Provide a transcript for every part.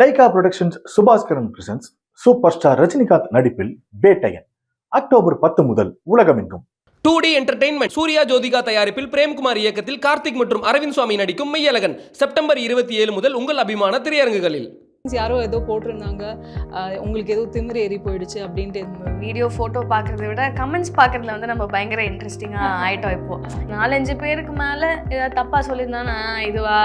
Lyca productions Subaskaran presents super star Rajinikanth நடிப்பில் Vettaiyan. October பத்து முதல் உலகமெங்கும். Two D entertainment Suriya Jyothika தயாரிப்பில் பிரேம்குமார் இயக்கத்தில் கார்த்திக் மற்றும் அரவிந்த் சுவாமி நடிக்கும் மெய்யழகன். செப்டம்பர் இருபத்தி ஏழு முதல் உங்கள் அபிமான திரையரங்குகளில். யாரோ ஏதோ போட்டிருந்தாங்க. உங்களுக்கு ஏதோ திமிரு ஏறி போயிடுச்சு அப்படின்ட்டு வீடியோ ஃபோட்டோ பார்க்குறத விட கமெண்ட்ஸ் பார்க்குறதுல வந்து நம்ம பயங்கர இன்ட்ரெஸ்டிங்காக ஆயிட்டோம் இப்போ. நாலஞ்சு பேருக்கு மேலே ஏதாவது தப்பாக சொல்லியிருந்தானா இதுவா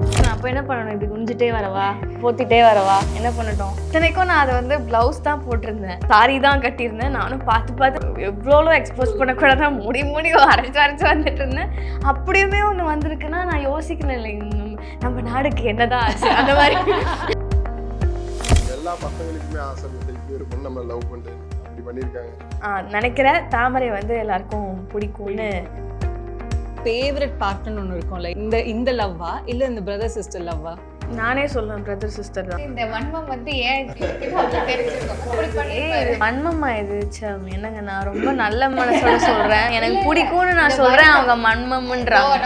நான் அப்போ என்ன பண்ணணும்? இப்படி குனிஞ்சிட்டே வரவா? போத்திட்டே வரவா? என்ன பண்ணட்டும்? இத்தனைக்கும் நான் அதை வந்து ப்ளவுஸ் தான் போட்டிருந்தேன். சாரி தான் கட்டியிருந்தேன். நானும் பார்த்து பார்த்து எவ்வளோ எக்ஸ்போஸ் பண்ணக்கூடாது முடி முடி அரைச்சு அரைச்சு வந்துட்டு இருந்தேன். அப்படியுமே ஒன்று வந்திருக்குன்னா நான் யோசிக்கல இல்லை நம்ம நாடுக்கு என்னதான் ஆச்சு? அந்த மாதிரி. எல்லா பசங்களுக்குமே ஆசை பொண்ணு நம்ம லவ் பண்ணிட்டு அப்படி பண்ணியிருக்காங்க. ஆ, நினைக்கிறேன் தாமரை வந்து எல்லாருக்கும் பிடிக்கும்னு ஃபேவரட் பார்ட்னர்னு ஒன்று இருக்கும்ல இந்த இந்த லவ்வா இல்லை இந்த பிரதர் சிஸ்டர் லவ்வா நானே சொல்லுவேன் பிரதர் சிஸ்டர் தான். இந்த வன்மம் வந்து ஏன் வன்மமா இது ச்சே, என்னங்க நான் ரொம்ப நல்ல மனசோட சொல்றேன். எனக்கு பிடிக்கும்னு நான் சொல்றேன் அவங்க மன்மம்ன்றாங்க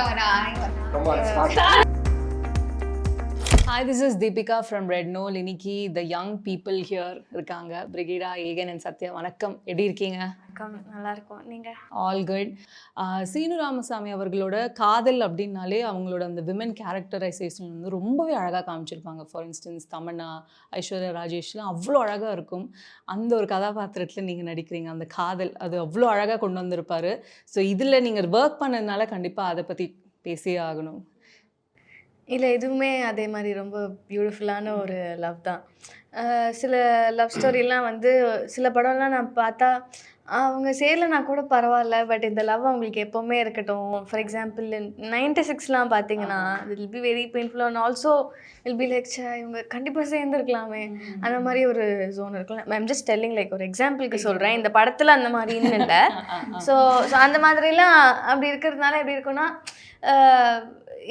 hi this is Deepika from red Nool இன்னைக்கு த யங் பீப்புள் ஹியர் இருக்காங்க. பிரிகிடா ஏகன் அண்ட் சத்யா வணக்கம். எப்படி இருக்கீங்க? வணக்கம், நல்லா இருக்கும். நீங்க? ஆல் குட் சீனு ராமசாமி அவர்களோட காதல் அப்படின்னாலே அவங்களோட அந்த விமன் கேரக்டரைசேஷன் வந்து ரொம்பவே அழகாக காமிச்சிருப்பாங்க. ஃபார் இன்ஸ்டன்ஸ் தமன்னா ஐஸ்வர்யா ராஜேஷ்லாம் அவ்வளோ அழகாக இருக்கும். அந்த ஒரு கதாபாத்திரத்தில் நீங்கள் நடிக்கிறீங்க அந்த காதல் அது அவ்வளோ அழகாக கொண்டு வந்திருப்பாரு. ஸோ இதில் நீங்கள் ஒர்க் பண்ணதுனால கண்டிப்பாக அதை பற்றி பேசியே ஆகணும். இல்லை இதுவுமே அதே மாதிரி ரொம்ப பியூட்டிஃபுல்லான ஒரு லவ் தான். சில லவ் ஸ்டோரிலாம் வந்து சில படம்லாம் நான் பார்த்தா அவங்க சேரலைனா கூட பரவாயில்ல பட் இந்த லவ் அவங்களுக்கு எப்போவுமே இருக்கட்டும். ஃபார் எக்ஸாம்பிள் நைன்டி சிக்ஸ்லாம் பார்த்தீங்கன்னா will be very painful and also will be like இவங்க கண்டிப்பாக சேர்ந்துருக்கலாமே அந்த மாதிரி ஒரு ஜோன் இருக்கும்ல. மேம் ஜஸ்ட் டெல்லிங் லைக் ஒரு எக்ஸாம்பிளுக்கு சொல்கிறேன் இந்த படத்தில் அந்த மாதிரின்னு இல்லை. ஸோ ஸோ அந்த மாதிரிலாம் அப்படி இருக்கிறதுனால எப்படி இருக்கும்னா ஆஹ்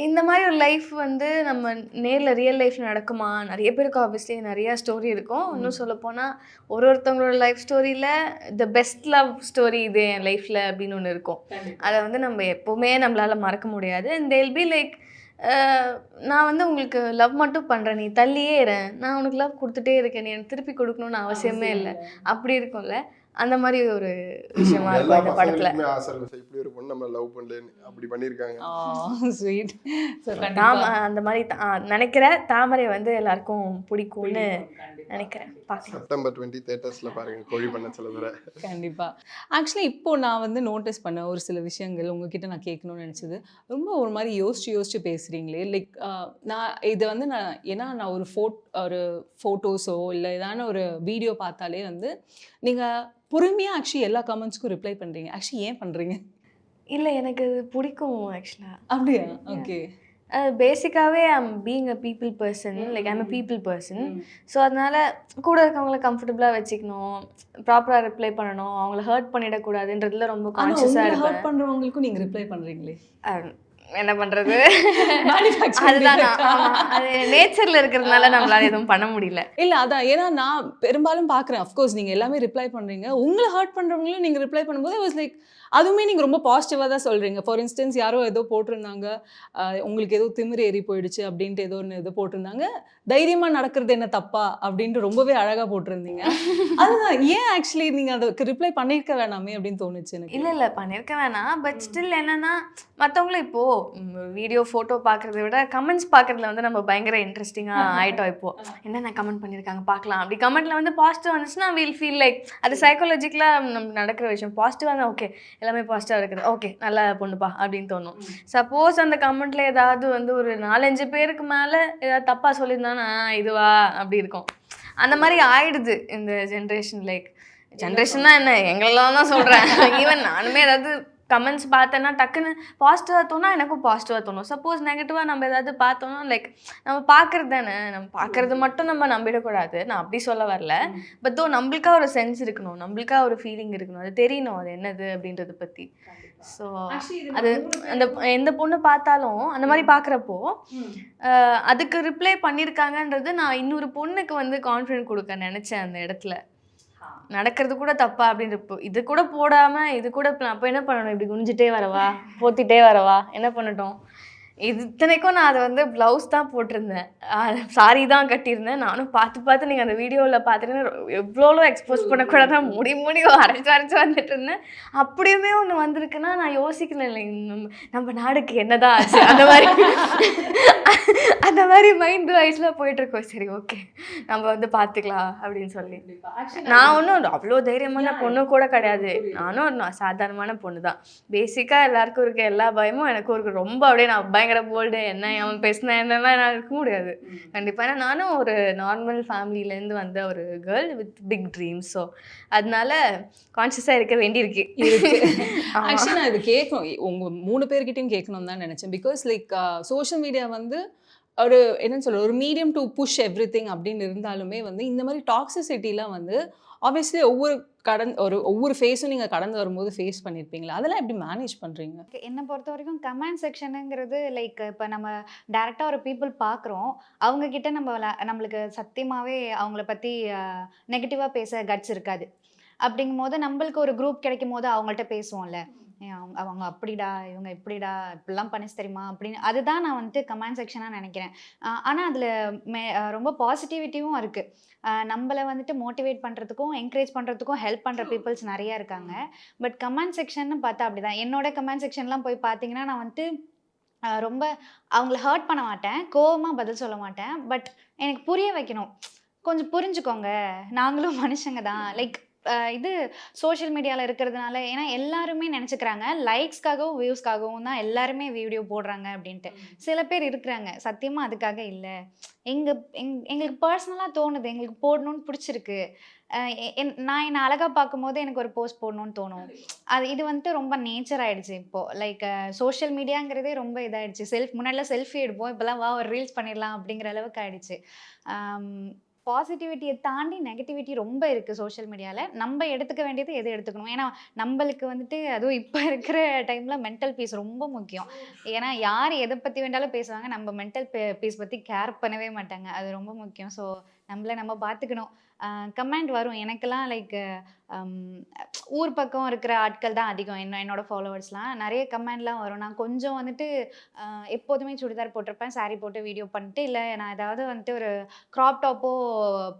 இந்த மாதிரி ஒரு லைஃப் வந்து நம்ம நேரில் ரியல் லைஃப்பில் நடக்குமா? நிறைய பேருக்கு ஆப்வியஸ்லி நிறைய ஸ்டோரி இருக்கும். இன்னும் சொல்லப்போனால் ஒரு ஒருத்தவங்களோட லைஃப் ஸ்டோரியில் த பெஸ்ட் லவ் ஸ்டோரி இது என் லைஃப்பில் அப்படின்னு ஒன்று இருக்கும். அதை வந்து நம்ம எப்போவுமே நம்மளால் மறக்க முடியாது. இந்த எல் பி லைக் நான் வந்து உங்களுக்கு லவ் மட்டும் பண்ணுறேன் நீ தள்ளியே இரு. நான் உனக்கு லவ் கொடுத்துட்டே இருக்கேன். நீ எனக்கு திருப்பி கொடுக்கணும்னு அவசியமே இல்லை. அப்படி இருக்கும்ல. அந்த மாதிரி ஒரு விஷயமா இருக்கும் இந்த படத்தில். இப்படி ஒரு பொண்ணு நம்ம லவ் பண்ணிட்டு அப்படி பண்ணியிருக்காங்க. ஸ்வீட் தாம அந்த மாதிரி நினைக்கிறேன் தாமரை வந்து எல்லாருக்கும் பிடிக்கும்னு நினைக்கிறேன். செப்டம்பர் டுவெண்ட்டி தேட்டர்ஸ்ல பாருங்க கோழி பண்ண சில தடவை. கண்டிப்பா. ஆக்சுவலி இப்போ நான் வந்து நோட்டீஸ் பண்ண ஒரு சில விஷயங்கள் உங்ககிட்ட நான் கேட்கணும்னு நினச்சது. ரொம்ப ஒரு மாதிரி யோசிச்சு யோசிச்சு பேசுகிறீங்களே லைக் நான் இது வந்து நான் ஏன்னா நான் ஒரு ஃபோட் ஒரு ஃபோட்டோஸோ இல்லை ஏதான ஒரு வீடியோ பார்த்தாலே வந்து நீங்கள் பொறுமையாக ஆக்சுவலி எல்லா கமெண்ட்ஸ்க்கும் ரிப்ளை பண்ணுறீங்க ஆக்சுவலி ஏன் பண்ணுறீங்க இல்லை எனக்கு அது பிடிக்கும் ஆக்சுவலாக அப்படியா? ஓகே பேசிக்காகவே I'm being a people person like I'm a people person so அதனால கூட இருக்கவங்கள கம்ஃபர்டபுளாக வச்சுக்கணும். ப்ராப்பராக ரிப்ளை பண்ணணும். அவங்கள ஹர்ட் பண்ணிடக்கூடாதுன்றதுல ரொம்ப கான்ஷியஸாக இருப்பேன். ஹர்ட் பண்ணுறவங்களுக்கும் நீங்கள் ரிப்ளை பண்ணுறீங்களே என்ன அதுதான். அது நேச்சரில் இருக்கிறதுனால நம்மளால எதுவும் பண்ண முடியல. இல்ல அதான். ஏன்னா நான் பெரும்பாலும் பார்க்குறேன் அஃப்கோர்ஸ் நீங்கள் எல்லாமே ரிப்ளை பண்ணுறீங்க உங்களை ஹர்ட் பண்ணுறவங்களும் நீங்கள் ரிப்ளை பண்ணும்போது வாஸ் லைக் அதுவுமே நீங்கள் ரொம்ப பாசிட்டிவாக தான் சொல்கிறீங்க ஃபார் இன்ஸ்டன்ஸ் யாரோ ஏதோ போட்டிருந்தாங்க. உங்களுக்கு ஏதோ திமிரு ஏறி போயிடுச்சு அப்படின்ட்டு ஏதோ ஒன்று ஏதோ போட்டிருந்தாங்க. தைரியமாக நடக்கிறது என்ன தப்பா அப்படின்ட்டு ரொம்பவே அழகாக போட்டிருந்தீங்க. அதுதான். ஏன் ஆக்சுவலி நீங்கள் அதுக்கு ரிப்ளை பண்ணியிருக்க வேணாமே அப்படின்னு தோணுச்சு எனக்கு. இல்லை இல்லை. பண்ணியிருக்க வேணாம். பட் ஸ்டில் என்னன்னா மற்றவங்களும் இப்போது வீடியோ ஃபோட்டோ பார்க்குறத விட கமெண்ட்ஸ் பார்க்குறதுல வந்து நம்ம பயங்கர இன்ட்ரெஸ்டிங்காக ஆயிட்டோம் இப்போது என்னென்ன கமெண்ட் பண்ணியிருக்காங்க? பார்க்கலாம். அப்படி கமெண்ட்ல வந்து பாசிட்டிவ் வந்துச்சுன்னா வீல் ஃபீல் லைக் அது சைக்காலஜிக்கலாக நமக்கு நடக்கிற விஷயம். பாசிட்டிவாக தான் ஓகே எல்லாமே பாசிட்டிவாக இருக்குது. ஓகே நல்ல பொண்ணுப்பா அப்படின்னு தோணும். சப்போஸ் அந்த கமெண்ட்ல ஏதாவது வந்து ஒரு நாலஞ்சு பேருக்கு மேலே ஏதாவது தப்பாக சொல்லியிருந்தானா இதுவா அப்படி இருக்கும். அந்த மாதிரி ஆயிடுது இந்த ஜென்ரேஷன் லைக் ஜென்ரேஷன் தான் என்ன எங்களெல்லாம் தான் சொல்கிறேன் ஈவன் நானுமே ஏதாவது கமெண்ட்ஸ் பார்த்தேன்னா டக்குன்னு பாசிட்டிவாக தோணா எனக்கும் பாசிட்டிவாக தோணும். சப்போஸ் நெகட்டிவாக நம்ம ஏதாவது பார்த்தோம்னா லைக் நம்ம பார்க்குறது தானே. நம்ம பார்க்குறது மட்டும் நம்ம நம்பிடக்கூடாது. நான் அப்படி சொல்ல வரல. பட் தோ நம்மளுக்கா ஒரு சென்ஸ் இருக்கணும். நம்மளுக்கா ஒரு ஃபீலிங் இருக்கணும். அது தெரியணும். அது என்னது அப்படின்றத பற்றி ஸோ அது அந்த எந்த பொண்ணு பார்த்தாலும் அந்த மாதிரி பார்க்குறப்போ அதுக்கு ரிப்ளை பண்ணியிருக்காங்கன்றது நான் இன்னொரு பொண்ணுக்கு வந்து கான்ஃபிடென்ட் கொடுக்க நினச்சேன் அந்த இடத்துல. நடக்கிறது கூட தப்பா அப்படின்றப்போ இது கூட போடாம இது கூட அப்போ என்ன பண்ணணும்? இப்படி குனிஞ்சிட்டே வரவா? போத்திட்டே வரவா? என்ன பண்ணட்டும்? இத்தனைக்கும் நான் அதை வந்து ப்ளவுஸ் தான் போட்டிருந்தேன். சாரி தான் கட்டியிருந்தேன். நானும் பார்த்து பார்த்து நீங்கள் அந்த வீடியோவில் பார்த்துட்டு எவ்வளோ எக்ஸ்போஸ் பண்ணக்கூடாது? முடி முடி அரைச்சி அரைச்சி வந்துட்டு இருந்தேன். அப்படியுமே ஒன்று வந்திருக்குன்னா நான் யோசிக்கல இல்லை நம்ம நம்ம நாடுக்கு என்னதான் ஆச்சு? அந்த மாதிரி அந்த மாதிரி மைண்ட் வைஸில் போயிட்டுருக்கோம் சரி ஓகே நம்ம வந்து பார்த்துக்கலாம் அப்படின்னு சொல்லி. நான் ஒன்றும் அவ்வளோ தைரியமான பொண்ணு கூட கிடையாது. நானும் சாதாரணமான பொண்ணு தான். பேசிக்காக எல்லாருக்கும் இருக்க எல்லா பயமும் எனக்கு இருக்கு. ரொம்ப அப்படியே நான் பயங்கர போல்டு என்ன அவன் பேசினா என்னெல்லாம் நான் இருக்க முடியாது. கண்டிப்பாக ஏன்னா நானும் ஒரு நார்மல் ஃபேமிலியிலேருந்து வந்த ஒரு girl with big dreams so அதனால கான்ஷியஸாக இருக்க வேண்டியிருக்கு. ஆக்சுவலி நான் இது கேட்கணும். உங்க மூணு பேர்கிட்டயும் கேட்கணும் தான் நினைச்சேன். பிகாஸ் லைக் சோஷியல் மீடியா வந்து ஒரு என்னன்னு சொல்ல ஒரு medium to push everything அப்படின்னு இருந்தாலுமே வந்து இந்த மாதிரி டாக்ஸிசிட்டிலாம் வந்து ஆப்வியஸ்லி ஒவ்வொரு கடந்து ஒரு ஒவ்வொரு ஃபேஸும் நீங்கள் கடந்து வரும்போது ஃபேஸ் பண்ணியிருப்பீங்களா அதெல்லாம் எப்படி மேனேஜ் பண்ணுறீங்க என்னை பொறுத்த வரைக்கும் கமெண்ட் செக்ஷனுங்கிறது லைக் இப்போ நம்ம டேரெக்டாக ஒரு பீப்புள் பார்க்குறோம் அவங்கக்கிட்ட நம்ம நம்மளுக்கு சத்தியமாகவே அவங்கள பற்றி நெகட்டிவாக பேச கட்ஸ் இருக்காது. அப்படிங்கும் போது நம்மளுக்கு ஒரு குரூப் கிடைக்கும் போது அவங்கள்ட்ட பேசுவோம்ல. அவங்க அவங்க அப்படிடா இவங்க இப்படிடா இப்படிலாம் பண்ணிச்சு தெரியுமா? அப்படின்னு அதுதான் நான் வந்துட்டு கமெண்ட் செக்ஷனாக நினைக்கிறேன். ஆனால் அதில் மே ரொம்ப பாசிட்டிவிட்டியும் இருக்குது நம்மளை வந்துட்டு மோட்டிவேட் பண்ணுறதுக்கும் என்கரேஜ் பண்ணுறதுக்கும் ஹெல்ப் பண்ணுற பீப்புள்ஸ் நிறைய இருக்காங்க. பட் கமெண்ட் செக்ஷன்னு பார்த்தா அப்படிதான். என்னோட கமெண்ட் செக்ஷன்லாம் போய் பார்த்தீங்கன்னா நான் வந்துட்டு ரொம்ப அவங்கள ஹர்ட் பண்ண மாட்டேன். கோவமாக பதில் சொல்ல மாட்டேன். பட் எனக்கு புரிய வைக்கணும். கொஞ்சம் புரிஞ்சுக்கோங்க. நாங்களும் மனுஷங்க தான். லைக் இது சோஷியல் மீடியாவில் இருக்கிறதுனால ஏன்னா எல்லாருமே நினச்சிக்கிறாங்க லைக்ஸ்க்காகவும் வியூஸ்க்காகவும் தான் எல்லாருமே வீடியோ போடுறாங்க அப்படின்ட்டு. சில பேர் இருக்கிறாங்க சத்தியமாக அதுக்காக இல்லை. எங்கள் எங் எங்களுக்கு பர்சனலாக தோணுது எங்களுக்கு போடணும்னு பிடிச்சிருக்கு. என்- நான் என்னை அழகாக பார்க்கும்போது எனக்கு ஒரு போஸ்ட் போடணும்னு தோணும். அது இது வந்துட்டு ரொம்ப நேச்சர் ஆயிடுச்சு இப்போ. லைக் சோஷியல் மீடியாங்கிறதே ரொம்ப இதாயிடுச்சு. செல்ஃப் முன்னாடிலாம் செல்ஃபி எடுப்போம் இப்போலாம் வா ஒரு ரீல்ஸ் பண்ணிடலாம் அப்படிங்கிற அளவுக்கு ஆயிடுச்சு. பாசிட்டிவிட்டியை தாண்டி நெகட்டிவிட்டி ரொம்ப இருக்குது சோஷியல் மீடியாவில் நம்ம எடுத்துக்க வேண்டியது எது எடுத்துக்கணும்? ஏன்னா நம்மளுக்கு வந்துட்டு அதுவும் இப்போ இருக்கிற டைமில் மென்டல் பீஸ் ரொம்ப முக்கியம். ஏன்னா யார் எதை பற்றி வேண்டாலும் பேசுவாங்க நம்ம மென்டல் பீஸ் பற்றி கேர் பண்ணவே மாட்டாங்க. அது ரொம்ப முக்கியம். ஸோ நம்மளை நம்ம பார்த்துக்கணும் கமெண்ட் வரும். எனக்கெல்லாம் லைக் ஊர் பக்கம் இருக்கிற ஆட்கள் தான் அதிகம். என்ன என்னோட ஃபாலோவர்ஸ்லாம் நிறைய கமெண்ட்லாம் வரும். நான் கொஞ்சம் வந்துட்டு எப்போதுமே சுடிதார் போட்டிருப்பேன். சாரீ போட்டு வீடியோ பண்ணிட்டு இல்லை நான் ஏதாவது வந்துட்டு ஒரு க்ராப் டாப்போ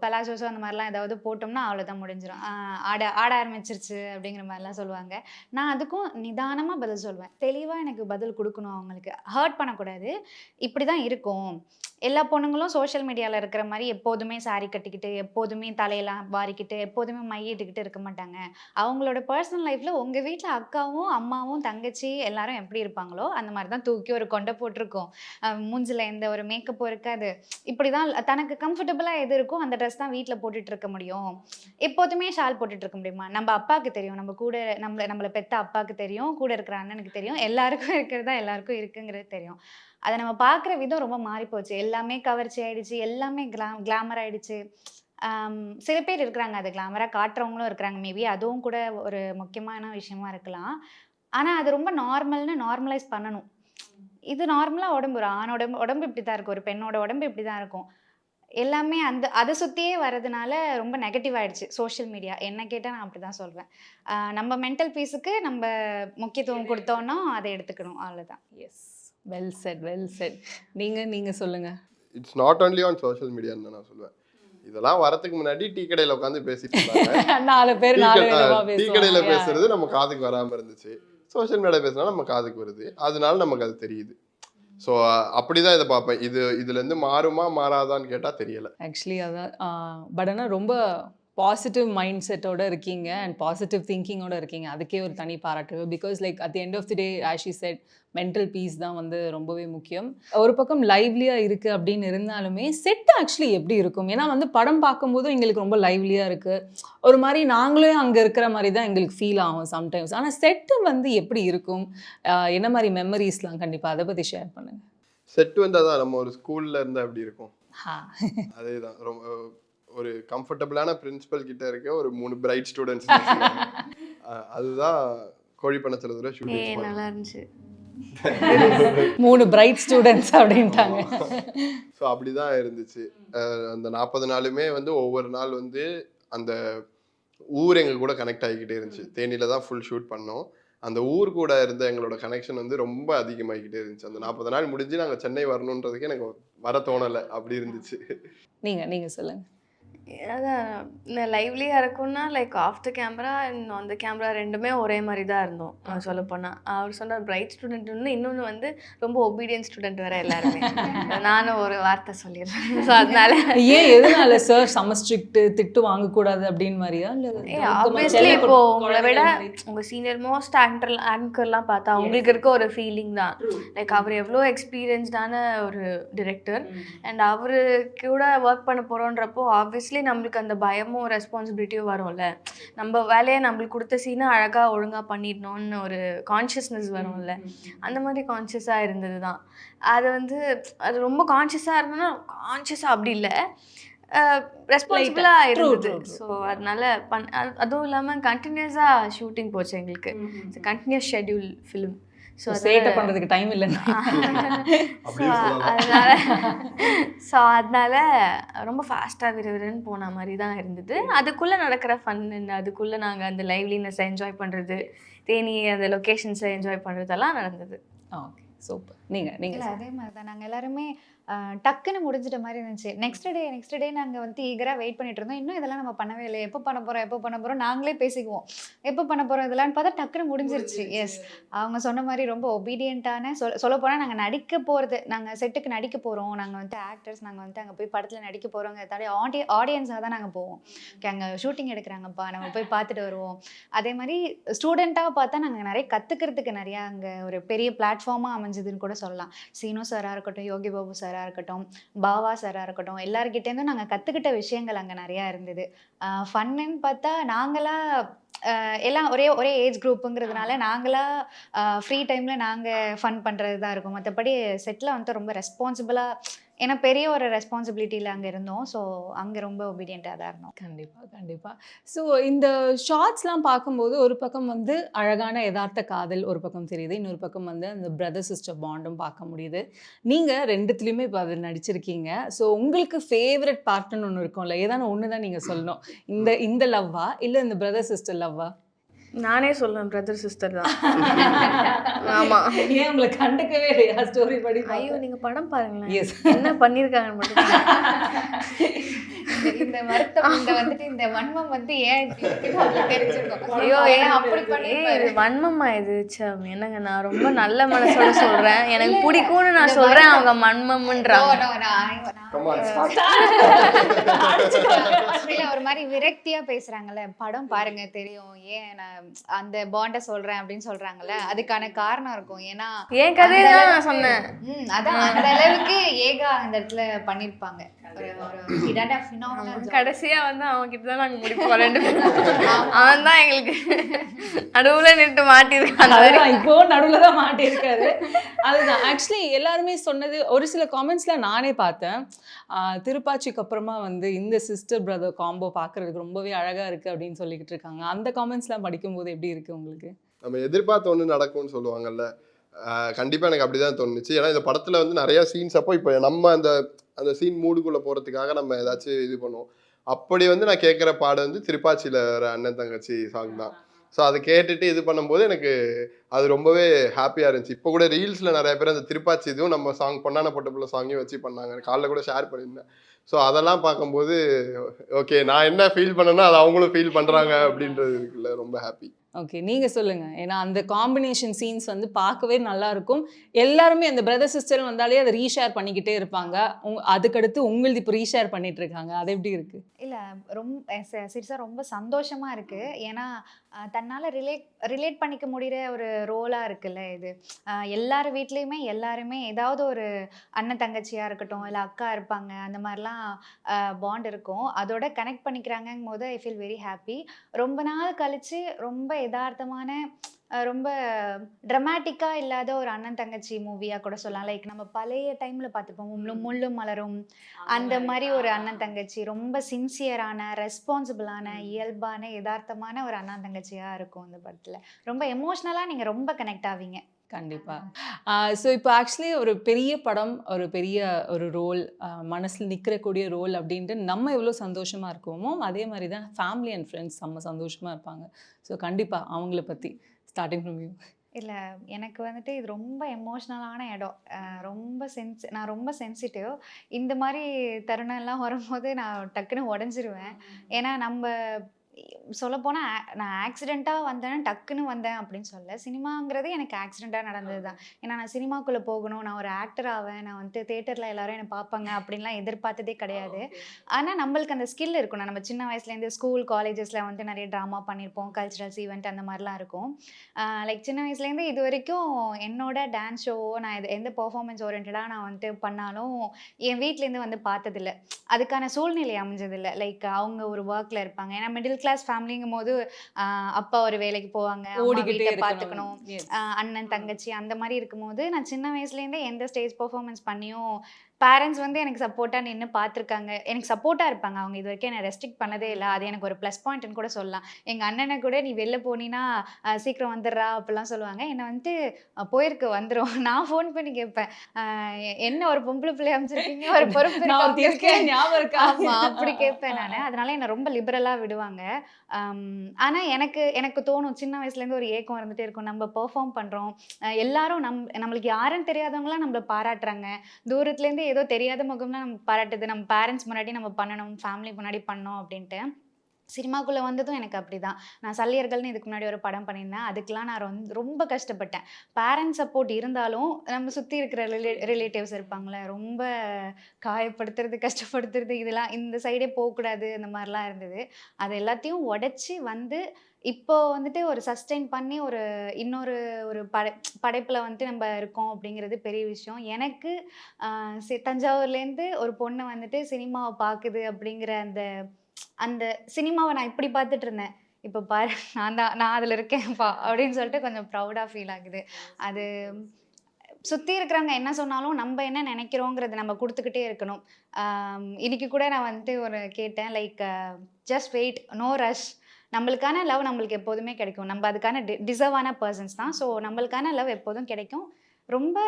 பலாசோஸோ அந்த மாதிரிலாம் ஏதாவது போட்டோம்னா அவ்வளோதான் முடிஞ்சிடும் ஆட ஆட ஆரம்பிச்சிருச்சு அப்படிங்கிற மாதிரிலாம் சொல்லுவாங்க. நான் அதுக்கும் நிதானமாக பதில் சொல்வேன். தெளிவாக எனக்கு பதில் கொடுக்கணும் அவங்களுக்கு. ஹர்ட் பண்ணக்கூடாது. இப்படி தான் இருக்கும். எல்லா பொண்ணுங்களும் சோஷியல் மீடியாவில் இருக்கிற மாதிரி எப்போதுமே சாரி கட்டிக்கிட்டு எப்போதுமே தலையெல்லாம் வாரிக்கிட்டு எப்போதுமே மையிட்டுக்கிட்டு இருக்க மாட்டாங்க. அவங்களோட பர்சனல் லைஃப்பில் உங்கள் வீட்டில் அக்காவும் அம்மாவும் தங்கச்சி எல்லாரும் எப்படி இருப்பாங்களோ அந்த மாதிரி தான் தூக்கி ஒரு கொண்டை போட்டிருக்கோம். மூஞ்சில் எந்த ஒரு மேக்கப்பும் இருக்காது. இப்படி தான் தனக்கு கம்ஃபர்டபுளாக எது இருக்கோ அந்த ட்ரெஸ் தான் வீட்டில் போட்டுட்டு இருக்க முடியும். எப்போதுமே ஷால் போட்டுட்டு இருக்க முடியுமா? நம்ம அப்பாவுக்கு தெரியும். நம்ம கூட நம்மளை நம்மளை பெத்த அப்பாவுக்கு தெரியும். கூட இருக்கிற அண்ணனுக்கு தெரியும். எல்லாருக்கும் இருக்கிறதா எல்லாருக்கும் இருக்குங்கிறது தெரியும். அதை நம்ம பார்க்குற விதம் ரொம்ப மாறி போச்சு. எல்லாமே கவர்ச்சி ஆயிடுச்சு. எல்லாமே கிளாம் கிளாமர் ஆயிடுச்சு. சில பேர் இருக்கிறாங்க. அது கிளாமராக காட்டுறவங்களும் இருக்கிறாங்க. மேபி அதுவும் கூட ஒரு முக்கியமான விஷயமா இருக்கலாம். ஆனால் அது ரொம்ப நார்மல்னு நார்மலைஸ் பண்ணணும். இது நார்மலாக உடம்பு ஒரு ஆணோட உடம்பு இப்படி தான் இருக்கும். ஒரு பெண்ணோட உடம்பு இப்படி தான் இருக்கும். எல்லாமே அந்த அதை சுற்றியே வர்றதுனால ரொம்ப நெகட்டிவ் ஆயிடுச்சு. சோஷியல் மீடியா என்ன கேட்டால் நான் அப்படி தான் சொல்வேன். நம்ம மென்டல் பீஸுக்கு நம்ம முக்கியத்துவம் கொடுத்தோன்னா அதை எடுத்துக்கணும். அவ்வளோதான் yes well set well set நீங்கள் நீங்கள் சொல்லுங்கள் it's not only on social மீடியான்னு தான் நான் சொல்லுவேன். இதெல்லாம் வரதுக்கு முன்னாடி டீ கடையில உட்காந்து பேசிட்டு இருந்தாங்க. நாலு பேர் டீ கடையில பேசுறது நம்ம காதுக்கு வராம இருந்துச்சு. சோஷியல் மீடியா பேசினா நம்ம காதுக்கு வருது. அதனால நமக்கு அது தெரியுது. ஸோ அப்படிதான் இதை பார்ப்பேன். இது இதுல இருந்து மாறுமா மாறாதான்னு கேட்டா தெரியல. ஆக்சுவலி அதான் பட் ஆனால் ரொம்ப பாசிட்டிவ் மைண்ட் செட்டோட இருக்கீங்க அண்ட் பாசிட்டிவ் திங்கிங்கோட இருக்கீங்க. அதுக்கே ஒரு தனி பாராட்டு. Because like at the end of the day Aashi set mental peace தான் வந்து ரொம்பவே முக்கியம். ஒரு பக்கம் லைவ்லியாக இருக்குது அப்படின்னு இருந்தாலுமே செட் ஆக்சுவலி எப்படி இருக்கும்? ஏன்னா வந்து படம் பார்க்கும்போது எங்களுக்கு ரொம்ப லைவ்லியாக இருக்குது ஒரு மாதிரி நாங்களே அங்கே இருக்கிற மாதிரி தான் எங்களுக்கு ஃபீல் ஆகும் சம்டைம்ஸ் ஆனால் செட்டு வந்து எப்படி இருக்கும்? என்ன மாதிரி மெமரிஸ்லாம் கண்டிப்பாக அதை பற்றி ஷேர் பண்ணுங்கள் செட் வந்து அதான் நம்ம ஒரு ஸ்கூல்ல இருந்தா எப்படி இருக்கும்? ஹா. அதேதான். ரொம்ப ஒரு கம்ஃபர்டபுளான பிரின்சிபல் கிட்ட இருக்க ஒரு மூணு பிரைட் ஸ்டூடெண்ட்ஸ் அதுதான் கோழிப்பணத்துல தூரம் ஏ ஷூட்டிங் நல்லா இருந்துச்சு. மூணு பிரைட் ஸ்டூடெண்ட்ஸ் அப்படின்ட்டாங்க. ஸோ அப்படிதான் இருந்துச்சு. அந்த நாற்பது நாளுமே வந்து ஒவ்வொரு நாள் வந்து அந்த ஊர் எங்க கூட கனெக்ட் ஆகிக்கிட்டே இருந்துச்சு. தேனியில தான் ஃபுல் ஷூட் பண்ணோம். அந்த ஊர் கூட இருந்த எங்களோட கனெக்ஷன் வந்து ரொம்ப அதிகமாகிக்கிட்டே இருந்துச்சு. அந்த நாற்பது நாள் முடிஞ்சு நாங்கள் சென்னை வரணுன்றதுக்கு எனக்கு வர தோணலை. அப்படி இருந்துச்சு. நீங்க நீங்க சொல்லுங்க. அதான் லைவ்லியாக இருக்கும்னா like off the camera and on the camera ரெண்டுமே ஒரே மாதிரி தான் இருந்தோம். சொல்ல போனால் அவர் சொன்ன பிரைட் ஸ்டூடெண்ட் வந்து இன்னொன்று வந்து ரொம்ப ஒபீடியன்ட் ஸ்டூடெண்ட் வேற எல்லாருமே. நானும் ஒரு வார்த்தை சொல்லிடுறேன். ஸோ அதனால ஏன் எதனால சார் செம ஸ்ட்ரிக்ட் திட்டு வாங்கக்கூடாது அப்படின்னு மாதிரியா? இல்ல ஏ ஆப்வியஸ்லி இப்போ உங்களை விட மாதிரி? உங்க சீனியர் மோஸ்ட் ஆங்கர் ஆங்கர்லாம் பார்த்தா உங்களுக்கு இருக்க ஒரு ஃபீலிங் தான். லைக் அவர் எவ்வளோ எக்ஸ்பீரியன்ஸ்டான ஒரு டிரெக்டர் அண்ட் அவரு கூட ஒர்க் பண்ண போகிறோன்றப்போ ஆப்வியஸ்லி நம்மளுக்கு அந்த பயமும் ரெஸ்பான்சிபிலிட்டியும் வரும்ல. நம்ம வேலையை நம்மளுக்கு கொடுத்த சீனை அழகாக ஒழுங்காக பண்ணிடணும்னு ஒரு கான்ஷியஸ்னஸ் வரும்ல. அந்த மாதிரி கான்ஷியஸாக இருந்தது தான் அது வந்து அது ரொம்ப கான்ஷியஸாக இருந்ததுன்னா கான்ஷியஸாக அப்படி இல்லை. ரெஸ்பான்சிபிளாக இருந்தது. ஸோ அதனால பண் அது- அதுவும் இல்லாமல் கண்டினியூஸாக ஷூட்டிங் போச்சு எங்களுக்கு. கண்டினியூஸ் ஷெட்யூல் ஃபிலிம் ஸோ சேட்டை பண்றதுக்கு டைம் இல்லைன்னு. அதனால ஸோ அதனால ரொம்ப ஃபாஸ்ட்டாக விறுவிறுன்னு போன மாதிரி தான் இருந்தது. அதுக்குள்ளே நடக்கிற ஃபன் அதுக்குள்ளே நாங்கள் அந்த லைவ்லினஸை என்ஜாய் பண்ணுறது தேனி அந்த லொக்கேஷன்ஸை என்ஜாய் பண்ணுறதெல்லாம் நடந்தது. ஓகே சூப்பர் நீங்க நீங்க இல்லை அதே மாதிரி தான். நாங்கள் எல்லாருமே டக்குன்னு முடிஞ்சிட்ட மாதிரி இருந்துச்சு. நெக்ஸ்ட் டே நெக்ஸ்ட் டே நாங்கள் வந்து ஈகராக வெயிட் பண்ணிட்டு இருந்தோம். இன்னும் இதெல்லாம் நம்ம பண்ணவே இல்லை எப்போ பண்ண போகிறோம் எப்போ பண்ண போகிறோம் நாங்களே பேசிக்குவோம். எப்போ பண்ண போகிறோம் இதெல்லாம்னு பார்த்தா டக்குன்னு முடிஞ்சிருச்சு. எஸ் அவங்க சொன்ன மாதிரி ரொம்ப ஒபீடியண்ட்டான சொல் சொல்ல போனால் நாங்கள் நடிக்க போகிறது நாங்கள் செட்டுக்கு நடிக்க போகிறோம் நாங்கள் வந்து ஆக்டர்ஸ் நாங்கள் வந்து அங்கே போய் படத்தில் நடிக்க போகிறோங்க தாண்டி ஆடி ஆடியன்ஸாக தான் நாங்கள் போவோம். ஓகே அங்கே ஷூட்டிங் எடுக்கிறாங்கப்பா. நம்ம போய் பார்த்துட்டு வருவோம். அதே மாதிரி ஸ்டூடெண்ட்டாக பார்த்தா நாங்கள் நிறைய கற்றுக்கிறதுக்கு நிறையா அங்கே ஒரு பெரிய பிளாட்ஃபார்மாக அமைஞ்சதுன்னு கூட சொல்லலாம். சீனு சாராக இருக்கட்டும் யோகி பாபு சாராக இருக்கட்டும் பாவா சாராக இருக்கட்டும் எல்லாருக்கிட்டேருந்தும் நாங்கள் கற்றுக்கிட்ட விஷயங்கள் அங்கே நிறையா இருந்தது. ஃபன்னுன்னு பார்த்தா நாங்களா ஆஹ் எல்லாம் ஒரே ஒரே ஏஜ் குரூப்புங்கிறதுனால நாங்களா ஃப்ரீ டைமில் நாங்கள் ஃபன் பண்ணுறது தான் இருக்கும். மற்றபடி செட்டில் வந்துட்டு ரொம்ப ரெஸ்பான்சிபிளாக ஏன்னா பெரிய ஒரு ரெஸ்பான்சிபிலிட்டியில் அங்கே இருந்தோம். ஸோ அங்கே ரொம்ப ஒபீடியண்ட்டாக தான் இருந்தோம். கண்டிப்பாக கண்டிப்பாக ஸோ இந்த ஷார்ட்ஸ்லாம் பார்க்கும்போது ஒரு பக்கம் வந்து அழகான யதார்த்த காதல் ஒரு பக்கம் தெரியுது. இன்னொரு பக்கம் வந்து அந்த பிரதர் சிஸ்டர் பாண்டும் பார்க்க முடியுது. நீங்கள் ரெண்டுத்துலேயுமே இப்போ அதில் நடிச்சிருக்கீங்க. ஸோ உங்களுக்கு ஃபேவரட் பார்ட்னு ஒன்று இருக்கும்ல. ஏதான ஒன்று தான் நீங்கள் சொல்லணும். இந்த இந்த லவ்வா இல்லை இந்த பிரதர் சிஸ்டர் லவ்வா நானே சொல்லுவேன் பிரதர் சிஸ்டர் தான். ஆமா. ஏன் உங்களை கண்டுக்கவே இல்லையா? ஸ்டோரி படி ஐயோ நீங்க படம் பாருங்களேன். என்ன பண்ணிருக்காங்கன்னு மட்டும் இந்த வருத்தம் இந்த வந்துட்டு இந்த வன்மம் வந்து ஏன் தெரிஞ்சிருக்கும் ஐயோ ஏன் ஏன் அப்படி? இது வன்மமா இது என்னங்க நான் ரொம்ப நல்ல மனசோட சொல்றேன். எனக்கு பிடிக்கும்னு நான் சொல்றேன். அவங்க மன்மம்ன்றாங்க ஒரு மாதிரி விரக்தியா பேசுறாங்கல்ல. படம் பாருங்க தெரியும். ஏன் நான் அந்த பாண்ட சொல்றேன் அப்படின்னு சொல்றாங்கல்ல. அதுக்கான காரணம் இருக்கும். ஏன்னா என் கதையை நான் சொன்னேன். ம், அதான் அந்த அளவுக்கு ஏகா அந்த இடத்துல பண்ணிருப்பாங்க. கடைசியா வந்து அவன் கிட்ட தான் நாங்க முடிப்போம் ரெண்டு பேரும் அவன் தான் எங்களுக்கு நடுவுல நின்று மாட்டிருக்கான் இப்போ நடுவில் தான் மாட்டியிருக்காரு. அதுதான். ஆக்சுவலி எல்லாருமே சொன்னது ஒரு சில காமெண்ட்ஸ்ல நானே பார்த்தேன். திருப்பாச்சிக்கு அப்புறமா வந்து இந்த சிஸ்டர் பிரதர் காம்போ பார்க்கறதுக்கு ரொம்பவே அழகா இருக்கு அப்படின்னு சொல்லிக்கிட்டு இருக்காங்க. அந்த காமெண்ட்ஸ்லாம் படிக்கும்போது எப்படி இருக்கு உங்களுக்கு? நம்ம எதிர்பார்த்த ஒன்று நடக்கும்னு சொல்லுவாங்கல்ல. ஆஹ் கண்டிப்பா எனக்கு அப்படிதான் தோணுச்சு. ஏன்னா இந்த படத்துல வந்து நிறைய சீன்ஸ் அப்போ இப்போ நம்ம அந்த அந்த சீன் மூடுக்குள்ளே போகிறதுக்காக நம்ம ஏதாச்சும் இது பண்ணுவோம். அப்படி வந்து நான் கேட்குற பாடு வந்து திருப்பாச்சியில் வர அண்ணன் தங்கச்சி சாங் தான். ஸோ அதை கேட்டுட்டு இது பண்ணும்போது எனக்கு அது ரொம்பவே ஹாப்பியாக இருந்துச்சு. இப்போ கூட ரீல்ஸில் நிறைய பேர் அந்த திருப்பாச்சி இதுவும் நம்ம சாங் பொன்னான பொட்டப்புள்ள சாங்கையும் வச்சு பண்ணாங்க. காலைல கூட ஷேர் பண்ணியிருந்தேன். ஸோ அதெல்லாம் பார்க்கும்போது ஓகே நான் என்ன ஃபீல் பண்ணேன்னா அது அவங்களும் ஃபீல் பண்ணுறாங்க அப்படின்றது இருக்குல்ல ரொம்ப ஹாப்பி ஓகே நீங்கள் சொல்லுங்கள் ஏன்னா அந்த காம்பினேஷன் சீன்ஸ் வந்து பார்க்கவே நல்லாயிருக்கும். எல்லாருமே அந்த பிரதர் சிஸ்டர் வந்தாலே அதை ரீஷேர் பண்ணிக்கிட்டே இருப்பாங்க. உங் அதுக்கடுத்து உங்களுது இப்போ ரீஷேர் பண்ணிட்டு இருக்காங்க அது எப்படி இருக்குது இல்லை ரொம்ப சீரியஸா ரொம்ப சந்தோஷமாக இருக்குது ஏன்னா தன்னால் ரிலேட் ரிலேட் பண்ணிக்க முடியிற ஒரு ரோலாக இருக்குல்ல இது. எல்லார் வீட்லேயுமே எல்லாருமே ஏதாவது ஒரு அண்ணன் தங்கச்சியாக இருக்கட்டும் இல்லை அக்கா இருப்பாங்க அந்த மாதிரிலாம் பாண்ட் இருக்கும். அதோட கனெக்ட் பண்ணிக்கிறாங்கும் போது ஐ ஃபீல் வெரி ஹாப்பி ரொம்ப நாள் கழிச்சு ரொம்ப யதார்த்தமான ரொம்ப ட்ரமாட்டிக்காக இல்லாத ஒரு அண்ணன் தங்கச்சி மூவியாக கூட சொல்லலாம். லைக் நம்ம பழைய டைமில் பார்த்துப்போம். முள்ளும் முள்ளும் மலரும். அந்த மாதிரி. ஒரு அண்ணன் தங்கச்சி ரொம்ப சின்சியரான ரெஸ்பான்சிபிளான இயல்பான யதார்த்தமான ஒரு அண்ணன் தங்கச்சியா இருக்கும் இந்த படத்துல. ரொம்ப எமோஷ்னலா நீங்க ரொம்ப கனெக்ட் ஆவீங்க. கண்டிப்பா. ஸோ இப்போ ஆக்சுவலி ஒரு பெரிய படம் ஒரு பெரிய ஒரு ரோல் மனசில் நிற்கிறக்கூடிய ரோல் அப்படின்ட்டு நம்ம எவ்வளோ சந்தோஷமா இருக்கோமோ அதே மாதிரி தான் ஃபேமிலி அண்ட் ஃப்ரெண்ட்ஸ் செம்ம சந்தோஷமா இருப்பாங்க. ஸோ கண்டிப்பா அவங்கள பத்தி ஸ்டார்டிங் ஃப்ரம் யூ இல்லை எனக்கு வந்துட்டு இது ரொம்ப எமோஷ்னலான இடம். ரொம்ப சென்ஸ் நான் ரொம்ப சென்சிட்டிவ் இந்த மாதிரி தருணம்லாம் வரும்போது நான் டக்குன்னு உடஞ்சிருவேன். ஏன்னா நம்ம சொல்லப்போனால் நான் ஆக்சிடெண்ட்டாக வந்தேன் டக்குன்னு வந்தேன் அப்படின்னு சொல்ல சினிமாங்கிறது எனக்கு ஆக்சிடெண்ட்டாக நடந்தது தான் ஏன்னா நான் சினிமாக்குள்ளே போகணும் நான் ஒரு ஆக்டர் ஆவேன் நான் வந்துட்டு தேட்டரில் எல்லாரும் என்னை பார்ப்பாங்க அப்படின்லாம் எதிர்பார்த்ததே கிடையாது. ஆனால் நம்மளுக்கு அந்த ஸ்கில் இருக்கணும் நம்ம சின்ன வயசுலேருந்து ஸ்கூல் காலேஜஸில் வந்து நிறைய ட்ராமா பண்ணியிருப்போம் கல்ச்சுரல்ஸ் ஈவெண்ட் அந்த மாதிரிலாம் இருக்கும். லைக் சின்ன வயசுலேருந்து இது வரைக்கும் என்னோட டான்ஸ் ஷோவோ நான் இது எந்த பர்ஃபார்மன்ஸ் ஓரியன்டாக நான் வந்துட்டு பண்ணாலும் என் வீட்லேருந்து வந்து பார்த்ததில்ல. அதுக்கான சூழ்நிலை அமைஞ்சதில்லை. லைக் அவங்க ஒரு ஒர்க்கில் இருப்பாங்க. ஏன்னா மிடில் கிளாஸ் ஃபேமிலிங்கும் போது அப்பா ஒரு வேலைக்கு போவாங்க ஓடிக்கிட்டே வீட்டை பார்த்துக்கணும் அண்ணன் தங்கச்சி அந்த மாதிரி இருக்கும்போது நான் சின்ன வயசுலேருந்தே எந்த ஸ்டேஜ் பெர்ஃபார்மன்ஸ் பண்ணியும் பேரண்ட்ஸ் வந்து எனக்கு சப்போர்ட்டாக நின்று பார்த்துருக்காங்க எனக்கு சப்போர்ட்டாக இருப்பாங்க. அவங்க இது வரைக்கும் என்னை ரெஸ்ட்ரிக்ட் பண்ணதே இல்லை. அது எனக்கு ஒரு ப்ளஸ் பாயிண்ட்னு கூட சொல்லலாம். எங்கள் அண்ணனை கூட நீ வெளில போனீன்னா சீக்கிரம் வந்துடுறா அப்படிலாம் சொல்லுவாங்க. என்னை வந்துட்டு போயிருக்கு வந்துடும் நான் ஃபோன் பண்ணி கேட்பேன். என்ன ஒரு பொம்பளை பிள்ளை அமைச்சிருக்கீங்க ஒரு பொறுப்பு இருக்கேன் அப்படி கேட்பேன் நான். அதனால என்னை ரொம்ப லிபரலாக விடுவாங்க. ஆம், ஆனா எனக்கு எனக்கு தோணும் சின்ன வயசுலேருந்து ஒரு ஏக்கம் இருந்துட்டே இருக்கும். நம்ம பெர்ஃபார்ம் பண்றோம். அஹ் எல்லாரும் நம் நம்மளுக்கு யாருன்னு தெரியாதவங்களாம் நம்மள பாராட்டுறாங்க. தூரத்துலேருந்து ஏதோ தெரியாத முகம்லாம் நம்ம பாராட்டுது. நம்ம பேரண்ட்ஸ் முன்னாடி நம்ம பண்ணணும் ஃபேமிலி முன்னாடி பண்ணோம் அப்படின்ட்டு சினிமாக்குள்ளே வந்ததும் எனக்கு அப்படி தான் நான் சல்லியர்கள்னு இதுக்கு முன்னாடி ஒரு படம் பண்ணியிருந்தேன். அதுக்கெலாம் நான் ரொம்ப ரொம்ப கஷ்டப்பட்டேன். பேரண்ட்ஸ் சப்போர்ட் இருந்தாலும் நம்ம சுற்றி இருக்கிற ரிலே ரிலேட்டிவ்ஸ் இருப்பாங்களே ரொம்ப காயப்படுத்துறது கஷ்டப்படுத்துறது இதெல்லாம் இந்த சைடே போகக்கூடாது அந்த மாதிரிலாம் இருந்தது. அது எல்லாத்தையும் உடச்சி வந்து இப்போ வந்துட்டு ஒரு சஸ்டெயின் பண்ணி ஒரு இன்னொரு ஒரு படை படைப்பில் வந்துட்டு நம்ம இருக்கோம் அப்படிங்கிறது பெரிய விஷயம். எனக்கு தஞ்சாவூர்லேருந்து ஒரு பொண்ணு வந்துட்டு சினிமாவை பார்க்குது அப்படிங்கிற அந்த அந்த சினிமாவை நான் இப்படி பார்த்துட்டு இருந்தேன். இப்போ பாரு நான் தான் நான் அதில் இருக்கேன்ப்பா அப்படின்னு சொல்லிட்டு கொஞ்சம் ப்ரௌடாக ஃபீல் ஆகுது. அது சுற்றி இருக்கிறவங்க என்ன சொன்னாலும் நம்ம என்ன நினைக்கிறோங்கிறத நம்ம கொடுத்துக்கிட்டே இருக்கணும். இன்னைக்கு கூட நான் வந்துட்டு ஒரு கேட்டேன் like just wait no rush நம்மளுக்கான லவ் நம்மளுக்கு எப்போதுமே கிடைக்கும். நம்ம அதுக்கான டி டிசர்வான பர்சன்ஸ் தான். ஸோ நம்மளுக்கான லவ் எப்போதும் கிடைக்கும். ரொம்ப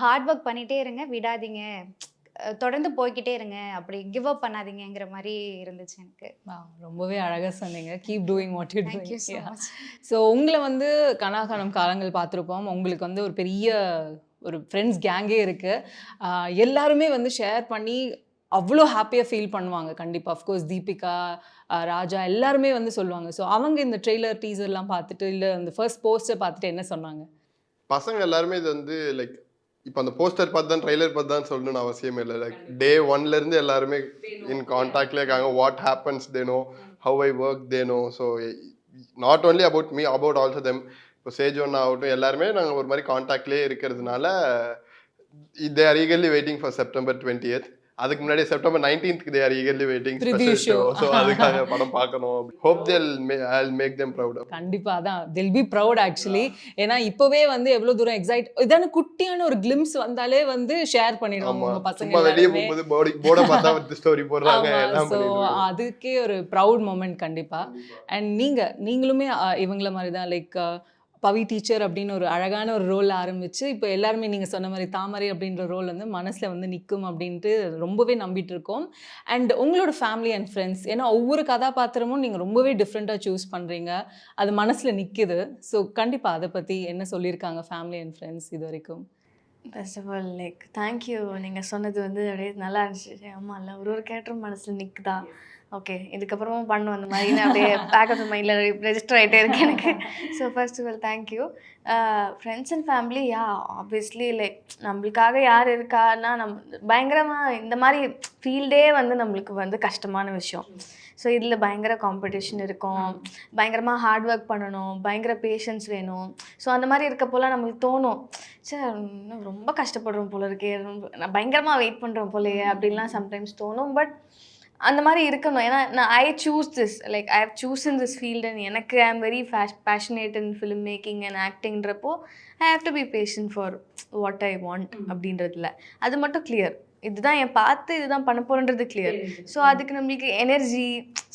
ஹார்ட் ஒர்க் பண்ணிகிட்டே இருங்க. விடாதீங்க. தொடர்ந்து போய்க்கிட்டே இருங்க. அப்படி கிவ் அப் பண்ணாதீங்கங்கிற மாதிரி இருந்துச்சு எனக்கு. ரொம்பவே அழகா சொன்னீங்க. Keep doing what you thank you so உங்களை வந்து கனாகாலம் காலங்கள் பார்த்துருப்போம். உங்களுக்கு வந்து ஒரு பெரிய ஒரு ஃப்ரெண்ட்ஸ் கேங்கே இருக்குது எல்லாருமே வந்து ஷேர் பண்ணி அவ்வளோ ஹாப்பியாக ஃபீல் பண்ணுவாங்க. கண்டிப்பாக அஃப்கோர்ஸ் தீபிகா ராஜா எல்லாருமே வந்து சொல்லுவாங்க. ஸோ அவங்க இந்த ட்ரெய்லர் டீசர்லாம் பார்த்துட்டு இல்லை அந்த ஃபர்ஸ்ட் போஸ்டர் பார்த்துட்டு என்ன சொன்னாங்க? பசங்க எல்லாருமே இது வந்து லைக் இப்போ அந்த போஸ்டர் பார்த்து தான் ட்ரைலர் பார்த்து தான் சொல்லணும்னு அவசியமே இல்லை. லைக் டே ஒன்ல இருந்து எல்லாருமே இன் கான்டாக்ட்ல இருக்காங்க. What happens they know how I work they know so not only about me about also them இப்போ சேஜ் ஒன் ஆகட்டும் எல்லாருமே நாங்கள் ஒரு மாதிரி கான்டாக்ட்லேயே இருக்கிறதுனால they are waiting for September twenty அதுக்கு முன்னாடி September நைன்டீன்த்க்கு they are eagerly waiting show. So அதுக்காக படம் பார்க்கணும். ஹோப் தேல் ஐ மேக் தெம் ப்ரௌட் கண்டிப்பாக அதான். தில் பி ப்ரௌட் ஆக்சுவலி ஏன்னா இப்போவே வந்து எவ்வளோ தூரம் எக்ஸைட் இதான குட்டியான ஒரு கிளிம்ஸ் வந்தாலே வந்து ஷேர் பண்ணிடுவாங்க ஆமா. உங்க பசங்க வெளியே. போகும்போது போர்டி போர்டை பார்த்தா ஸ்டோரி போடுறாங்க ஸோ. அதுக்கே ஒரு ப்ரௌட் மூமெண்ட் கண்டிப்பா. அண்ட் நீங்க நீங்களுமே இவங்கள மாதிரி தான் லைக் பவி டீச்சர் அப்படின்னு ஒரு அழகான ஒரு ரோல் ஆரம்பிச்சு இப்போ எல்லாருமே நீங்க சொன்ன மாதிரி தாமரை அப்படின்ற ரோல் வந்து மனசுல வந்து நிற்கும் அப்படின்ட்டு ரொம்பவே நம்பிட்டு இருக்கோம். அண்ட் உங்களோட ஃபேமிலி அண்ட் ஃப்ரெண்ட்ஸ் ஏன்னா ஒவ்வொரு கதாபாத்திரமும் நீங்க ரொம்பவே டிஃப்ரெண்ட்டாக சூஸ் பண்றீங்க. அது மனசுல நிக்குது. ஸோ கண்டிப்பா அதை பத்தி என்ன சொல்லியிருக்காங்க ஃபேமிலி அண்ட் ஃப்ரெண்ட்ஸ் இது வரைக்கும்? First of all like thank you நீங்கள் சொன்னது வந்து அப்படியே நல்லா இருந்துச்சு. ஆமாம் இல்லை ஒரு ஒரு கேரக்டரும் மனசில் நிற்குதா ஓகே இதுக்கப்புறமும் பண்ணும் அந்த மாதிரி. நான் அப்படியே பேக் ஆஃப் மைண்டில் ரெஜிஸ்டர் ஆகிட்டே இருக்கேன் எனக்கு. So first of all thank you friends and family yeah obviously like நம்மளுக்காக யார் இருக்கான்னா நம்ம பயங்கரமாக இந்த மாதிரி ஃபீல்டே வந்து நம்மளுக்கு வந்து கஷ்டமான விஷயம். ஸோ இதில் பயங்கர காம்படிஷன் இருக்கும். பயங்கரமாக ஹார்ட் ஒர்க் பண்ணணும். பயங்கர பேஷன்ஸ் வேணும். ஸோ அந்த மாதிரி இருக்கப்போலாம் நம்மளுக்கு தோணும் சார் இன்னும் ரொம்ப கஷ்டப்படுறோம் போல இருக்கே. ரொம்ப நான் பயங்கரமாக வெயிட் பண்ணுறோம் போலயே அப்படின்லாம் சம்டைம்ஸ் தோணும். பட் அந்த மாதிரி இருக்கணும். ஏன்னா நான் I choose this like I have choose in this field and எனக்கு I am very face passionate in film making and ஆக்டிங்கிறப்போ I have to be passion for what I want அப்படின்றதுல. அது மட்டும் கிளியர் இதுதான் என் பார்த்து இதுதான் பண்ண போறன்றது கிளியர் ஸோ அதுக்கு நம்மளுக்கு எனர்ஜி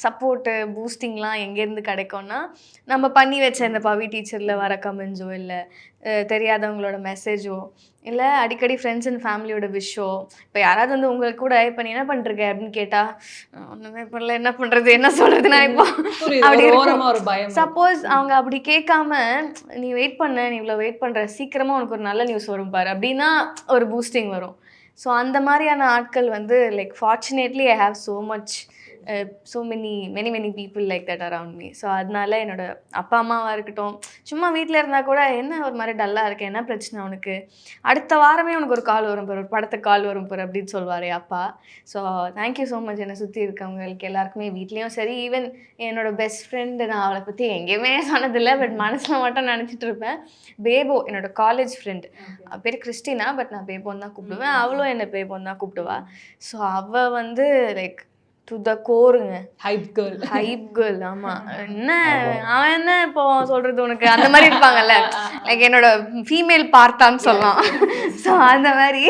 சப்போர்ட்டு பூஸ்டிங்லாம் எங்கேருந்து கிடைக்கும்னா நம்ம பண்ணி வச்ச இந்த பவி டீச்சரில் வர கமெண்ட்ஸோ இல்லை தெரியாதவங்களோட மெசேஜோ இல்லை அடிக்கடி ஃப்ரெண்ட்ஸ் அண்ட் ஃபேமிலியோட விஷோ இப்போ யாராவது வந்து உங்களுக்கு கூட இப்போ நீ என்ன பண்ணிருக்க அப்படின்னு கேட்டால் ஒன்றுமே பண்ணல என்ன பண்ணுறது என்ன சொல்கிறது நான் இப்போ அப்படி. சப்போஸ் அவங்க அப்படி கேட்காம நீ வெயிட் பண்ண நீ இவ்வளோ வெயிட் பண்ணுற சீக்கிரமாக உனக்கு ஒரு நல்ல நியூஸ் வரும் பாரு அப்படின்னா ஒரு பூஸ்டிங் வரும். ஸோ அந்த மாதிரியான ஆட்கள் வந்து like fortunately I have so much so many many many people like that around me so அதனால என்னோட அப்பா அம்மாவாக இருக்கட்டும் சும்மா வீட்டில் இருந்தால் கூட என்ன ஒரு மாதிரி டல்லாக இருக்கு என்ன பிரச்சனை உனக்கு? அடுத்த வாரமே உனக்கு ஒரு கால் வரும் பாரு ஒரு படத்துக்கு கால் வரும் பாரு அப்படின்னு சொல்வார் அப்பா. ஸோ தேங்க்யூ ஸோ மச் என்னை சுற்றி இருக்கவங்களுக்கு எல்லாருக்குமே வீட்லேயும் சரி ஈவன் என்னோட பெஸ்ட் ஃப்ரெண்டு நான் அவளை பற்றி எங்கேயுமே சொன்னதில்லை பட் மனசில் மட்டும் நினச்சிட்டு இருப்பேன். பேபோ என்னோட காலேஜ் ஃப்ரெண்ட் பேர் கிறிஸ்டினா பட் நான் பேபோன்னு தான் கூப்பிடுவேன். அவளும் என்னை பேபோன்னு தான் கூப்பிடுவா. ஸோ அவள் வந்து லைக் டு த கோருங்க ஹைப் கேர்ள் ஹைப் கேர்ள் ஆமா. என்ன? அவன் என்ன இப்போ சொல்றது உனக்கு? அந்த மாதிரி இருப்பாங்கல்ல? லைக் என்னோட ஃபீமேல் பார்த்தான்னு சொல்லலாம். ஸோ அந்த மாதிரி.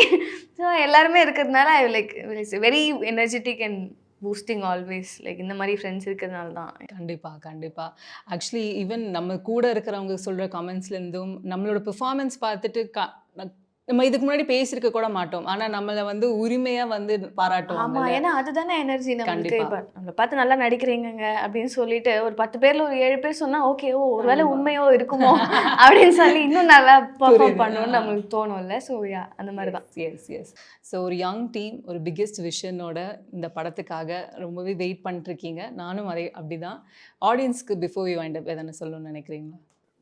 ஸோ எல்லாருமே இருக்கிறதுனால I like very energetic and boosting always like இந்த மாதிரி ஃப்ரெண்ட்ஸ் இருக்கிறதுனால தான். கண்டிப்பா கண்டிப்பா. ஆக்சுவலி ஈவன் நம்ம கூட இருக்கிறவங்க சொல்ற கமெண்ட்ஸ்ல இருந்தும் நம்மளோட பெர்ஃபார்மன்ஸ் பார்த்துட்டு க- நம்ம இதுக்கு முன்னாடி பேசியிருக்க கூட மாட்டோம். ஆனா நம்மள வந்து உரிமையா வந்து ஆமா பாராட்டுவாங்க ஏன்னா அதுதானே எனர்ஜி கண்டிப்பா. இப்போ நம்மளை பார்த்து நல்லா நடிக்கிறீங்கங்க அப்படின்னு சொல்லிட்டு ஒரு பத்து பேர்ல ஒரு ஏழு பேர் சொன்னா ஓகே ஓ ஒருவேளை ஆமா. உண்மையோ இருக்குமோ? அப்படின்னு சொல்லி இன்னும் நல்லா பெர்ஃபார்ம். பண்ணணும்னு நம்மளுக்கு தோணும்ல ஸோ யா அந்த மாதிரி தான். எஸ் எஸ் ஸோ ஒரு யங் டீம் ஒரு பிக்கெஸ்ட் விஷனோட இந்த படத்துக்காக ரொம்பவே வெயிட் பண்ணிட்டு இருக்கீங்க. நானும் அதே அப்படிதான். ஆடியன்ஸ்க்கு பிஃபோர் யூ வைண்ட் அப் எதனா சொல்லணும்னு நினைக்கிறீங்களா?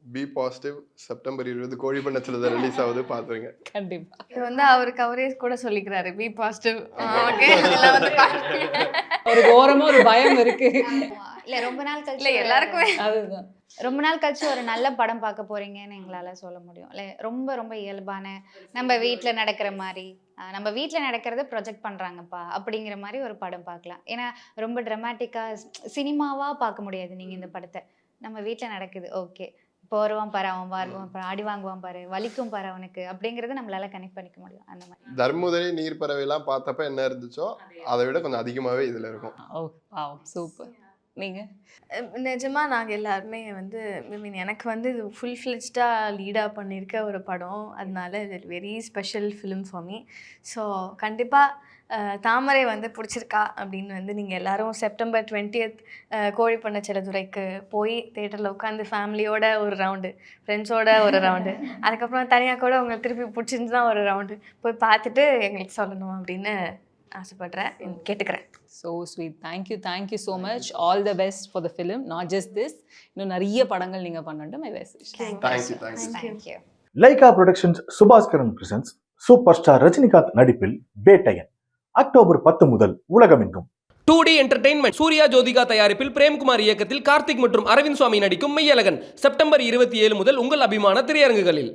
பி பாசிட்டிவ் செப்டம்பர் இருபது கோழி பண்ணத்தில் தான் ரிலீஸ் ஆகுது. பார்த்துருங்க கண்டிப்பா. இது வந்து அவரே கூட சொல்லிக்கிறாரு. Be positive. ஒரு ஓரமா ஒரு பயம் இருக்கு. இல்ல ரொம்ப நாள் இல்ல கழிச்சு எல்லாருக்குமே. அதுதான். ரொம்ப நாள் கழிச்சு ஒரு நல்ல படம் பார்க்க போறீங்கன்னு எங்களால சொல்ல முடியும். இல்லை ரொம்ப ரொம்ப இயல்பான நம்ம வீட்ல நடக்கிற மாதிரி ஆஹ் நம்ம வீட்ல நடக்கிறத ப்ரொஜெக்ட் பண்றாங்கப்பா அப்படிங்கிற மாதிரி ஒரு படம் பார்க்கலாம். ஏன்னா ரொம்ப ட்ரமாட்டிக்கா சினிமாவா பார்க்க முடியாது நீங்க இந்த படத்தை. நம்ம வீட்ல நடக்குது ஓகே இப்போ வருவான் பாரு அவன் வருவான் பாரு அடி வாங்குவான் பாரு வலிக்கும் பாரு அவனுக்கு. அப்படிங்கறத நம்மளால கனெக்ட் பண்ணிக்க முடியும் அந்த மாதிரி. தர்மபுரி நீர் பறவைலாம் பார்த்தப்ப என்ன இருந்துச்சோ அதை விட கொஞ்சம் அதிகமாகவே இதில் இருக்கும். Oh super. நீங்கள் நிஜமாக நாங்கள் எல்லாருமே வந்து ஐ மீன் எனக்கு வந்து இது ஃபுல் ஃபிளெஜ்டாக லீடாக பண்ணியிருக்க ஒரு படம். அதனால இது very special film for me so கண்டிப்பாக தாமரை வந்து பிடிச்சிருக்கா அப்படின்னு வந்து நீங்கள் எல்லோரும் செப்டம்பர் டுவெண்ட்டியத் கோழி பண்ண செல்லதுரைக்கு போய் தேட்டரில் உட்காந்து ஃபேமிலியோட ஒரு ரவுண்டு ஃப்ரெண்ட்ஸோட ஒரு ரவுண்டு அதுக்கப்புறம் தனியாக கூட உங்களுக்கு திருப்பி பிடிச்சிருந்துச்சுன்னா ஒரு ரவுண்டு போய் பார்த்துட்டு எங்களுக்கு சொல்லணும் அப்படின்னு ஆசைப்படுறேன். கேட்டுக்கிறேன். So sweet thank you thank you so much all the best for the film not just this இன்னும் நிறைய படங்கள் நீங்கள் பண்ணட்டும் my best thank you thank you Lyca productions Subaskaran presents super star Rajinikanth நடிப்பில் பேட்டையன் அக்டோபர் பத்து முதல் உலகமெங்கும். Two D entertainment Suriya Jyothika தயாரிப்பில் பிரேம்குமார் இயக்கத்தில் கார்த்திக் மற்றும் அரவிந்த் சுவாமி நடிக்கும் மெய்யழகன். செப்டம்பர் இருபத்தி ஏழு முதல் உங்கள் அபிமான திரையரங்குகளில்.